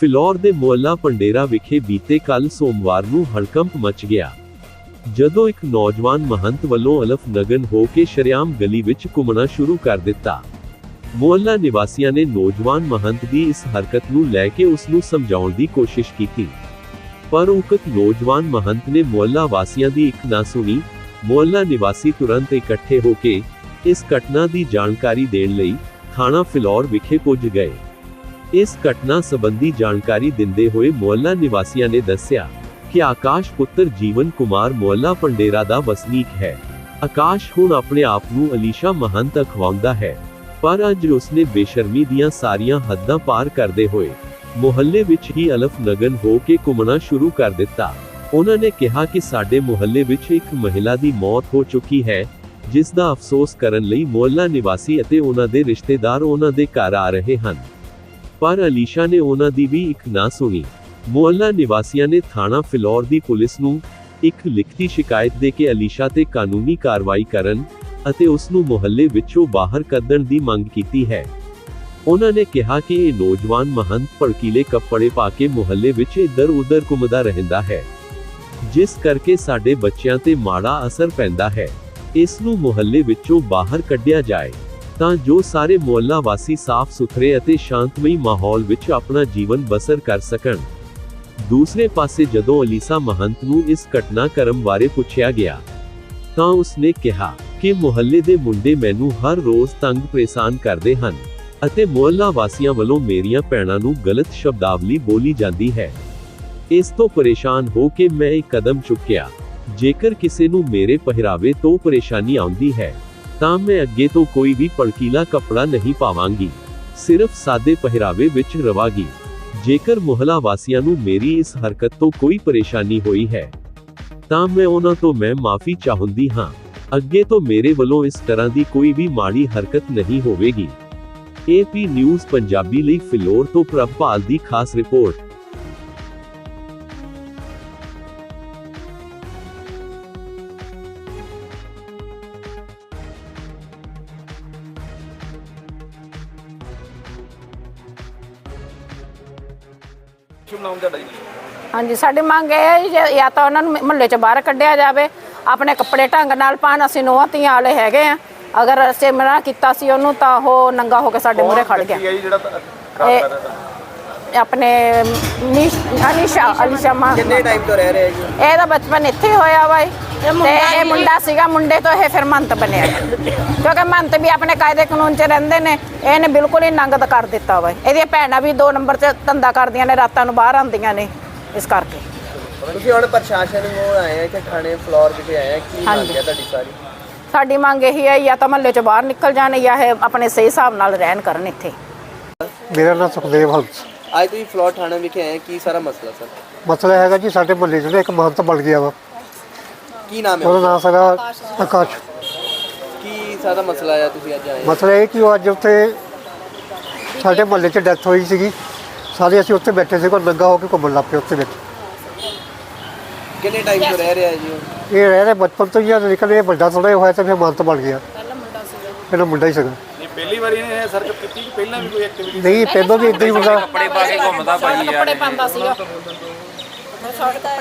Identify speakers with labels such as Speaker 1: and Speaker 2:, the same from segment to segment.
Speaker 1: ਫਿਲੌਰ ਦੇ ਮੁਹੱਲਾ ਪੰਡੇਰਾ ਵਿਖੇ ਬੀਤੇ ਕੱਲ ਸੋਮਵਾਰ ਨੂੰ ਹੜਕੰਪ ਮਚ ਗਿਆ। ਜਦੋਂ ਇੱਕ ਨੌਜਵਾਨ ਮਹੰਤ ਵੱਲੋਂ ਅਲਫ ਨਗਨ ਹੋ ਕੇ ਸ਼ਰਿਆਮ ਗਲੀ ਵਿੱਚ ਘੁੰਮਣਾ ਸ਼ੁਰੂ ਕਰ ਦਿੱਤਾ। ਮੁਹੱਲਾ ਨਿਵਾਸੀਆਂ ਨੇ ਨੌਜਵਾਨ ਮਹੰਤ ਦੀ ਇਸ ਹਰਕਤ ਨੂੰ ਲੈ ਕੇ ਉਸ ਨੂੰ ਸਮਝਾਉਣ ਦੀ ਕੋਸ਼ਿਸ਼ ਕੀਤੀ। ਪਰ ਉਕਤ ਨੌਜਵਾਨ ਮਹੰਤ ਨੇ ਮੁਹੱਲਾ ਵਾਸੀਆਂ ਦੀ ਇੱਕ ਨਾ ਸੁਣੀ, ਮੁਹੱਲਾ ਨਿਵਾਸੀ ਤੁਰੰਤ ਇਕੱਠੇ ਹੋ ਕੇ ਇਸ ਘਟਨਾ ਦੀ ਜਾਣਕਾਰੀ ਦੇਣ ਲਈ ਥਾਣਾ ਫਿਲੌਰ ਵਿਖੇ ਪੁੱਜ ਗਏ। ਇਸ ਘਟਨਾ ਸੰਬੰਧੀ ਜਾਣਕਾਰੀ ਦਿੰਦੇ ਹੋਏ ਮੁਹੱਲਾ ਨਿਵਾਸੀਆਂ ਨੇ ਦੱਸਿਆ ਕਿ ਆਕਾਸ਼ ਪੁੱਤਰ ਜੀਵਨ ਕੁਮਾਰ ਮੁਹੱਲਾ ਪੰਡੇਰਾ ਦਾ ਵਸਨੀਕ ਹੈ। ਆਕਾਸ਼ ਹੁਣ ਆਪਣੇ ਆਪ ਨੂੰ ਅਲੀਸ਼ਾ ਮਹੰਤ ਅਖਵਾਉਂਦਾ ਹੈ, ਪਰ ਅੱਜ ਉਸਨੇ ਬੇਸ਼ਰਮੀ ਦੀਆਂ ਸਾਰੀਆਂ ਹੱਦਾਂ ਪਾਰ ਕਰਦੇ ਹੋਏ ਮੁਹੱਲੇ ਵਿੱਚ ਹੀ ਅਲਫ ਨਗਨ ਹੋ ਕੇ ਘੁੰਮਣਾ ਸ਼ੁਰੂ ਕਰ ਦਿੱਤਾ। ਉਹਨਾਂ ਨੇ ਕਿਹਾ ਕਿ ਸਾਡੇ ਮੁਹੱਲੇ ਵਿੱਚ ਇੱਕ ਮਹਿਲਾ ਦੀ ਮੌਤ ਹੋ ਚੁੱਕੀ ਹੈ, ਜਿਸ ਦਾ ਅਫਸੋਸ ਕਰਨ ਲਈ ਮੁਹੱਲਾ ਨਿਵਾਸੀ ਅਤੇ ਉਹਨਾਂ ਦੇ ਰਿਸ਼ਤੇਦਾਰ ਉਹਨਾਂ ਦੇ ਘਰ ਆ ਰਹੇ ਹਨ। ਪਰ ਅਲੀਸ਼ਾ ਨੇ ਉਹਨਾਂ ਦੀ ਵੀ ਇੱਕ ਨਾ ਸੁਣੀ। ਮੁਹੱਲਾ ਨਿਵਾਸੀਆਂ ਨੇ ਥਾਣਾ ਫਿਲੌਰ ਦੀ ਪੁਲਿਸ ਨੂੰ ਇੱਕ ਲਿਖਤੀ ਸ਼ਿਕਾਇਤ ਦੇ ਕੇ ਅਲੀਸ਼ਾ ਤੇ ਕਾਨੂੰਨੀ ਕਾਰਵਾਈ ਕਰਨ ਅਤੇ ਉਸ ਨੂੰ ਮੁਹੱਲੇ ਵਿੱਚੋਂ ਬਾਹਰ ਕੱਢਣ ਦੀ ਮੰਗ ਕੀਤੀ ਹੈ। ਉਹਨਾਂ ਨੇ ਕਿਹਾ ਕਿ ਇਹ ਨੌਜਵਾਨ ਮਹੰਤ ਭੜਕੀਲੇ ਕੱਪੜੇ ਪਾ ਕੇ ਮੁਹੱਲੇ ਵਿੱਚ ਇੱਧਰ-ਉੱਧਰ ਘੁੰਮਦਾ ਰਹਿੰਦਾ ਹੈ। ਜਿਸ ਕਰਕੇ ਸਾਡੇ ਬੱਚਿਆਂ ਤੇ ਮਾੜਾ ਅਸਰ ਪੈਂਦਾ ਹੈ। ਇਸ ਨੂੰ ਮੁਹੱਲੇ ਵਿੱਚੋਂ ਬਾਹਰ ਕੱਢਿਆ ਜਾਏ। ਤਾਂ ਜੋ ਸਾਰੇ ਮੁਹੱਲਾ ਵਾਸੀ ਸਾਫ਼ ਸੁਥਰੇ ਅਤੇ ਸ਼ਾਂਤਮਈ ਮਾਹੌਲ ਵਿੱਚ ਆਪਣਾ ਜੀਵਨ ਬਸਰ ਕਰ ਸਕਣ। ਦੂਸਰੇ ਪਾਸੇ ਜਦੋਂ ਅਲੀਸਾ ਮਹੰਤ ਨੂੰ ਇਸ ਘਟਨਾਕ੍ਰਮ ਬਾਰੇ ਪੁੱਛਿਆ ਗਿਆ, ਤਾਂ ਉਸਨੇ ਕਿਹਾ ਕਿ ਮੁਹੱਲੇ ਦੇ ਮੁੰਡੇ ਮੈਨੂੰ ਹਰ ਰੋਜ਼ ਤੰਗ ਪਰੇਸ਼ਾਨ ਕਰਦੇ ਹਨ ਅਤੇ ਮੁਹੱਲਾ ਵਾਸੀਆਂ ਵੱਲੋਂ ਮੇਰੀਆਂ ਭੈਣਾਂ ਨੂੰ ਗਲਤ ਸ਼ਬਦਾਵਲੀ ਬੋਲੀ ਜਾਂਦੀ ਹੈ। ਇਸ ਤੋਂ ਪਰੇਸ਼ਾਨ ਹੋ ਕੇ ਮੈਂ ਇੱਕ ਕਦਮ ਚੁੱਕਿਆ, ਜੇਕਰ ਕਿਸੇ ਨੂੰ ਮੇਰੇ ਪਹਿਰਾਵੇ ਤੋਂ ਪਰੇਸ਼ਾਨੀ ਆਉਂਦੀ ਹੈ ਤਾਂ ਮੈਂ ਅੱਗੇ ਤੋਂ ਕੋਈ ਵੀ ਪੜਕੀਲਾ ਕੱਪੜਾ ਨਹੀਂ ਪਾਵਾਂਗੀ। ਸਿਰਫ ਸਾਦੇ ਪਹਿਰਾਵੇ ਵਿੱਚ ਰਵਾਂਗੀ। ਜੇਕਰ ਮੁਹੱਲਾ ਵਾਸੀਆਂ ਨੂੰ ਮੇਰੀ ਇਸ ਹਰਕਤ ਤੋਂ ਕੋਈ ਪਰੇਸ਼ਾਨੀ ਹੋਈ ਹੈ, ਤਾਂ ਮੈਂ ਉਹਨਾਂ ਤੋਂ ਮੈਂ ਮਾਫੀ ਚਾਹੁੰਦੀ ਹਾਂ। ਅੱਗੇ ਤੋਂ ਮੇਰੇ ਵੱਲੋਂ ਇਸ ਤਰ੍ਹਾਂ ਦੀ ਕੋਈ ਵੀ ਮਾੜੀ ਹਰਕਤ ਨਹੀਂ ਹੋਵੇਗੀ। ਏਪੀ ਨਿਊਜ਼ ਪੰਜਾਬੀ ਲਈ ਫਿਲੌਰ ਤੋਂ ਪ੍ਰਭਪਾਲ ਦੀ ਖਾਸ ਰਿਪੋਰਟ।
Speaker 2: ਸ਼ੁਭ ਨਾਮ ਤੁਹਾਡਾ ਜੀ
Speaker 3: ਹਾਂਜੀ ਸਾਡੀ ਮੰਗ ਇਹ ਹੈ ਜੀ ਜੇ ਜਾਂ ਤਾਂ ਉਹਨਾਂ ਨੂੰ ਮੁਹੱਲੇ 'ਚ ਬਾਹਰ ਕੱਢਿਆ ਜਾਵੇ ਆਪਣੇ ਕੱਪੜੇ ਢੰਗ ਨਾਲ ਪਾਣ ਅਸੀਂ ਨੋਹਾਂ ਧੀਆਂ ਵਾਲੇ ਹੈਗੇ ਆ। ਅਗਰ ਅਸੀਂ ਮਨਾ ਕੀਤਾ ਸੀ ਉਹਨੂੰ ਤਾਂ ਉਹ ਨੰਗਾ ਹੋ ਕੇ ਸਾਡੇ ਮੂਹਰੇ ਖੜ ਗਿਆ।
Speaker 2: ਹੈ ਜੀ ਜਿਹੜਾ ਤਾਂ
Speaker 3: ਇਹ- ਆਪਣੇ ਨੀਸ਼ ਅਨੀਸ਼ਾ ਅਲੀਸ਼ਾ ਮਾਂ।
Speaker 4: ਕਿੰਨੇ ਟਾਈਮ ਤੋਂ ਰਹਿ ਰਹੇ ਜੀ?
Speaker 3: ਇਹਦਾ ਬਚਪਨ ਇੱਥੇ ਹੀ ਹੋਇਆ ਵਾ ਤੇ ਇਹ ਮੁੰਡਾ ਸੀਗਾ ਮੁੰਡੇ ਤੋਂ ਇਹ ਫਿਰ ਮੰਤ ਬਣਿਆ। ਕਿਉਂਕਿ ਮੰਤ ਵੀ ਆਪਣੇ ਕਾਇਦੇ ਕਾਨੂੰਨ 'ਚ ਰਹਿੰਦੇ ਨੇ ਇਹਨੇ ਬਿਲਕੁਲ ਹੀ ਨੰਗਤ ਕਰ ਦਿੱਤਾ ਵਾ ਇਹਦੀਆਂ ਭੈਣਾਂ ਵੀ ਦੋ ਨੰਬਰ 'ਚ ਧੰਦਾ ਕਰਦੀਆਂ ਨੇ ਰਾਤਾਂ ਨੂੰ ਬਾਹਰ ਆਉਂਦੀਆਂ ਨੇ ਇਸ ਕਰਕੇ।
Speaker 4: ਤੁਸੀਂ ਹੁਣ ਪ੍ਰਸ਼ਾਸਨ ਨੂੰ ਆਏ ਆ ਕਿ ਥਾਣੇ ਫਲੋਰ ਵਿਖੇ ਆਏ ਆ ਕੀ
Speaker 3: ਹਾਂਜੀ।
Speaker 4: ਹੈ ਤੁਹਾਡੀ ਸਾਰੀ?
Speaker 3: ਸਾਡੀ ਮੰਗ ਇਹੀ ਹੈ ਜਾਂ ਤਾਂ ਮਹੱਲੇ 'ਚ ਬਾਹਰ ਨਿਕਲ ਜਾਣ ਜਾਂ ਇਹ ਆਪਣੇ ਸਹੀ ਹਿਸਾਬ ਨਾਲ ਰਹਿਣ ਕਰਨ ਇੱਥੇ।
Speaker 5: ਮੇਰਾ ਨਾਮ ਸੁਖਦੇਵ ਹੰਸ।
Speaker 4: ਅੱਜ ਤੁਸੀਂ ਫਲੋਰ ਥਾਣੇ ਵਿਖੇ ਆਏ ਕੀ ਸਾਰਾ ਮਸਲਾ ਸਰ?
Speaker 5: ਮਸਲਾ ਹੈਗਾ ਜੀ ਸਾਡੇ ਮੁਹੱਲੇ 'ਚ ਨਾ ਇੱਕ ਮਹੰਤ ਬਣ ਗਿਆ ਵਾ।
Speaker 4: ਕੀ ਨਾਮ ਹੈ?
Speaker 5: ਉਹਦਾ ਨਾਮ ਸੀਗਾ ਆਕਾਸ਼।
Speaker 4: ਕੀ ਸਾਰਾ ਮਸਲਾ ਆ ਤੁਸੀਂ ਅੱਜ ਆਏ?
Speaker 5: ਮਸਲਾ ਇਹ ਕਿ ਉਹ ਅੱਜ ਉੱਥੇ ਸਾਡੇ ਮੁਹੱਲੇ 'ਚ ਡੈਥ ਹੋਈ ਸੀਗੀ। ਸਾਰੇ ਅਸੀਂ ਉੱਥੇ ਬੈਠੇ ਸੀ ਕੋਈ ਨੰਗਾ ਹੋ ਕੇ ਘੁੰਮਣ ਲੱਗ ਪਏ ਉੱਥੇ ਵਿੱਚ।
Speaker 4: ਕਿੰਨੇ ਟਾਈਮ ਤੋਂ ਰਹਿ ਰਿਹਾ ਜੀ ਉਹ?
Speaker 5: ਇਹ ਰਹਿ ਰਹੇ ਬਚਪਨ ਤੋਂ ਹੀ ਆ ਇਹ ਵੱਡਾ ਥੋੜਾ ਹੋਇਆ ਤੇ ਫਿਰ ਮਹੰਤ ਬਣ ਗਿਆ। ਪਹਿਲਾਂ ਮੁੰਡਾ ਹੀ ਸੀਗਾ।
Speaker 2: ਪਹਿਲੀ ਵਾਰੀ ਇਹਨੇ ਇਹ ਸਰਕਤ ਕੀਤੀ ਕਿ ਪਹਿਲਾਂ ਵੀ ਕੋਈ ਐਕਟੀਵਿਟੀ
Speaker 5: ਨਹੀਂ ਪਹਿਲਾਂ ਵੀ ਇਦਾਂ ਹੀ ਮੁੰਡਾ
Speaker 6: ਕੱਪੜੇ ਪਾ ਕੇ ਘੁੰਮਦਾ ਭਾਜੀ ਯਾਰ।
Speaker 3: ਪਾਉਂਦਾ ਸੀਗਾ।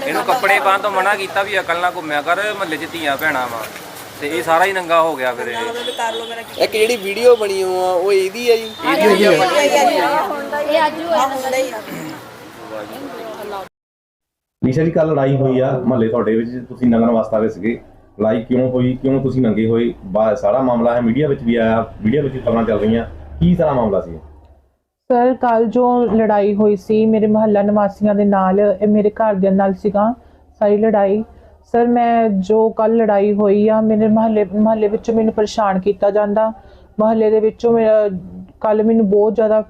Speaker 6: ਇਹਨੂੰ ਕੱਪੜੇ ਪਾਉਣ ਤੋਂ ਮਨਾ ਕੀਤਾ ਵੀ ਅਕਲ ਨਾਲ ਘੁੰਮਿਆ ਕਰ ਮਹੱਲੇ 'ਚ ਧੀਆਂ ਭੈਣਾਂ ਵਾ। ਤੇ ਇਹ ਸਾਰਾ ਹੀ ਨੰਗਾ ਹੋ ਗਿਆ ਫਿਰ ਇਹ।
Speaker 4: ਇੱਕ ਜਿਹੜੀ ਵੀਡੀਓ ਬਣੀ ਹੋ ਆ? ਉਹ ਇਹਦੀ ਹੈ ਜੀ?
Speaker 7: ਨਿਸ਼ਾ ਜੀ। ਕੱਲ ਲੜਾਈ ਹੋਈ ਆ ਮਹੱਲੇ ਤੁਹਾਡੇ ਵਿੱਚ ਤੁਸੀਂ ਨੰਗਣ ਵਾਸਤੇ ਸੀਗੇ। ਲੜਾਈ ਕਿਉਂ ਹੋਈ, ਕਿਉਂ ਤੁਸੀਂ ਨੰਗੇ ਹੋਏ? ਬਾ, ਸਾਰਾ ਮਾਮਲਾ ਹੈ, ਮੀਡੀਆ ਵਿੱਚ ਵੀ ਆਇਆ, ਮੀਡੀਆ ਵਿੱਚ ਵੀ ਖਬਰਾਂ ਚੱਲ ਰਹੀਆਂ। ਕੀ ਸਾਰਾ ਮਾਮਲਾ ਸੀ?
Speaker 8: ਸਰ ਕੱਲ ਜੋ ਲੜਾਈ ਹੋਈ ਸੀ, ਮੇਰੇ ਮਹੱਲਾ ਨਿਵਾਸੀਆਂ ਦੇ ਨਾਲ, ਇਹ ਮੇਰੇ ਘਰਦਿਆਂ ਨਾਲ ਸੀਗਾ, ਸਾਰੀ ਲੜਾਈ। ਸਰ, ਮੈਂ ਜੋ ਕੱਲ ਲੜਾਈ ਹੋਈ ਆ, ਮੇਰੇ ਮਹੱਲੇ ਮਹੱਲੇ ਵਿੱਚੋਂ ਮੈਨੂੰ ਪਰੇਸ਼ਾਨ ਕੀਤਾ ਜਾਂਦਾ। ਮਹੱਲੇ ਦੇ ਵਿੱਚੋਂ ਮੇਰਾ ਕੱਲ ਮੈਨੂੰ ਬਹੁਤ ਜ਼ਿਆਦਾ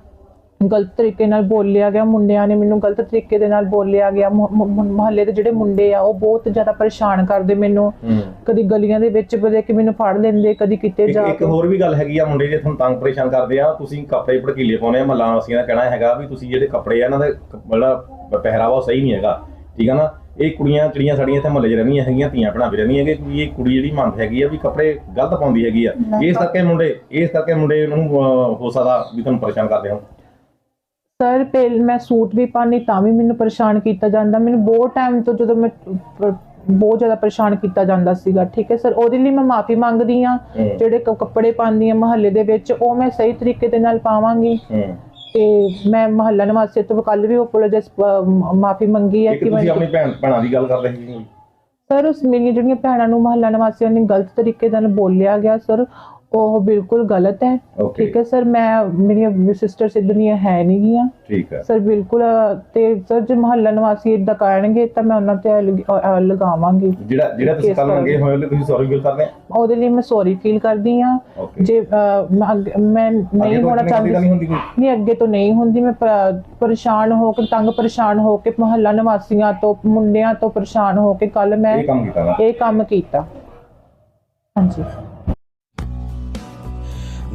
Speaker 8: ਗਲਤ ਤਰੀਕੇ ਨਾਲ ਬੋਲਿਆ ਗਿਆ ਮੁੰਡਿਆਂ ਨੇ ਮੈਨੂੰ ਗਲਤ ਤਰੀਕੇ ਦੇ ਨਾਲ ਬੋਲਿਆ ਗਿਆ ਮਹੱਲੇ ਦੇ ਜਿਹੜੇ ਮੁੰਡੇ ਆ ਉਹ ਬਹੁਤ ਜ਼ਿਆਦਾ ਪਰੇਸ਼ਾਨ ਕਰਦੇ ਮੈਨੂੰ। ਕਦੀ ਗਲੀਆਂ ਦੇ ਵਿੱਚ ਬਦੇ ਕਿ ਮੈਨੂੰ ਫੜ ਲੈਂਦੇ ਕਦੀ ਕਿਤੇ ਜਾ
Speaker 7: ਇੱਕ ਹੋਰ ਵੀ ਗੱਲ ਹੈਗੀ ਆ ਮੁੰਡੇ ਜੇ ਤੁਹਾਨੂੰ ਤੰਗ ਪਰੇਸ਼ਾਨ ਕਰਦੇ ਆ ਤੁਸੀਂ ਕੱਪੜੇ ਭੜਕੀਲੇ ਪਾਉਨੇ ਆ ਮਹੱਲਾ ਵਾਸੀਆਂ ਦਾ ਕਹਿਣਾ ਹੈਗਾ ਵੀ ਤੁਸੀਂ ਜਿਹੜੇ ਕੱਪੜੇ ਆ ਇਹਨਾਂ ਦਾ ਜਿਹੜਾ ਪਹਿਰਾਵਾ ਉਹ ਸਹੀ ਨਹੀਂ ਹੈਗਾ ਠੀਕ ਆ ਨਾ? ਇਹ ਕੁੜੀਆਂ ਜਿਹੜੀਆਂ ਸਾਡੀਆਂ ਇੱਥੇ ਮਹੱਲੇ 'ਚ ਰਹਿੰਦੀਆਂ ਹੈਗੀਆਂ ਧੀਆਂ ਭੈਣਾਂ ਵੀ ਰਹਿੰਦੀਆਂ ਕਿ ਇਹ ਕੁੜੀ ਜਿਹੜੀ ਮੰਨਦ ਹੈਗੀ ਆ ਵੀ ਕੱਪੜੇ ਗਲਤ ਪਾਉਂਦੀ ਹੈਗੀ ਆ। ਇਸ ਕਰਕੇ ਮੁੰਡੇ ਇਸ ਕਰਕੇ ਮੁੰਡੇ ਨੂੰ ਹੋ ਸਕਦਾ ਵੀ ਤੁਹਾਨੂੰ ਪਰੇਸ਼ਾਨ ਕਰਦੇ ਹੋ
Speaker 8: ਸਰ ਪਹਿਲ ਮੈਂ ਸੂਟ ਵੀ ਪਾਣੀ ਤਾਂ ਵੀ ਮੈਨੂੰ ਪਰੇਸ਼ਾਨ ਕੀਤਾ ਜਾਂਦਾ। ਮੈਨੂੰ ਬਹੁਤ ਟਾਈਮ ਤੋਂ ਜਦੋਂ ਮੈਂ ਬਹੁਤ ਜ਼ਿਆਦਾ ਪਰੇਸ਼ਾਨ ਕੀਤਾ ਜਾਂਦਾ ਸੀਗਾ ਠੀਕ ਹੈ ਸਰ? ਉਹਦੇ ਲਈ ਮੈਂ ਮਾਫੀ ਮੰਗਦੀ ਆ। ਜਿਹੜੇ ਕੱਪੜੇ ਪਾਉਂਦੀ ਆ ਮਹੱਲੇ ਦੇ ਵਿੱਚ ਉਹ ਮੈਂ ਸਹੀ ਤਰੀਕੇ ਦੇ ਨਾਲ ਪਾਵਾਂਗੀ। ਤੇ ਮੈਂ ਮਹੱਲਾ ਨਿਵਾਸੀ ਤੋਂ ਕੱਲ ਵੀ ਅਪੋਲੋਜਾਈਜ਼ ਮਾਫੀ ਮੰਗੀ ਹੈ ਕਿ
Speaker 7: ਤੁਸੀਂ ਆਪਣੀ ਭੈਣ ਭੈਣਾਂ ਦੀ ਗੱਲ ਕਰ ਰਹੇ ਸੀ।
Speaker 8: ਸਰ ਉਸ ਮੇਰੀਆਂ ਜਿਹੜੀਆਂ ਭੈਣਾਂ ਨੂੰ ਮਹੱਲਾ ਨਿਵਾਸੀਆਂ ਨੇ ਗਲਤ ਤਰੀਕੇ ਨਾਲ ਬੋਲਿਆ ਗਿਆ ਸਰ ਉਹ ਬਿਲਕੁਲ ਗਲਤ ਹੈ।
Speaker 7: Okay.
Speaker 8: ਠੀਕ ਹੈ ਸਰ ਮੈਂ ਮੇਰੀਆਂ ਸਿਸਟਰ ਸਿੱਧਨੀਆਂ ਹੈ ਨਹੀਂ ਗੀਆਂ।
Speaker 7: ਠੀਕ ਹੈ।
Speaker 8: ਸਰ ਬਿਲਕੁਲ ਅ, ਤੇ ਸਰ ਜੇ ਮਹੱਲਾ ਨਿਵਾਸੀ ਇਦਾਂ ਕਰਨਗੇ ਤਾਂ ਮੈਂ ਉਹਨਾਂ ਤੇ ਅ, ਲਗਾਵਾਂਗੀ।
Speaker 7: ਜਿਹੜਾ ਜਿਹੜਾ ਤੁਸੀਂ
Speaker 8: Case
Speaker 7: ਕੱਲ
Speaker 8: ਕਰ-
Speaker 7: ਮੰਗੇ ਹੋਏ ਹੋ ਤੁਸੀਂ ਸੌਰੀ ਫੀਲ ਕਰਦੇ ਆ?
Speaker 8: ਉਹਦੇ ਲਈ ਮੈਂ ਸੌਰੀ ਫੀਲ ਕਰਦੀ ਆ. ਜੇ ਅ, ਮੈਂ ਅੱਗੇ- ਮੈਂ ਨਹੀਂ ਹੋਣਾ ਚਾਹੁੰਦੀ
Speaker 7: ਨਹੀਂ ਹੁੰਦੀ ਕੋਈ?
Speaker 8: ਨਹੀਂ ਅੱਗੇ ਤੋਂ ਨਹੀਂ ਹੁੰਦੀ। ਮੈਂ ਪ- ਪਰੇਸ਼ਾਨ ਹੋ ਕੇ ਤੰਗ ਪਰੇਸ਼ਾਨ ਹੋ ਕੇ ਮਹੱਲਾ ਨਿਵਾਸੀਆਂ ਤੋਂ ਮੁੰਡਿਆਂ ਤੋਂ ਪਰੇਸ਼ਾਨ ਹੋ ਕੇ ਕੱਲ ਮੈਂ
Speaker 7: ਇਹ ਕੰਮ ਕੀਤਾ ਨਾ
Speaker 8: ਇਹ ਕੰਮ ਕੀਤਾ। ਹਾਂਜੀ।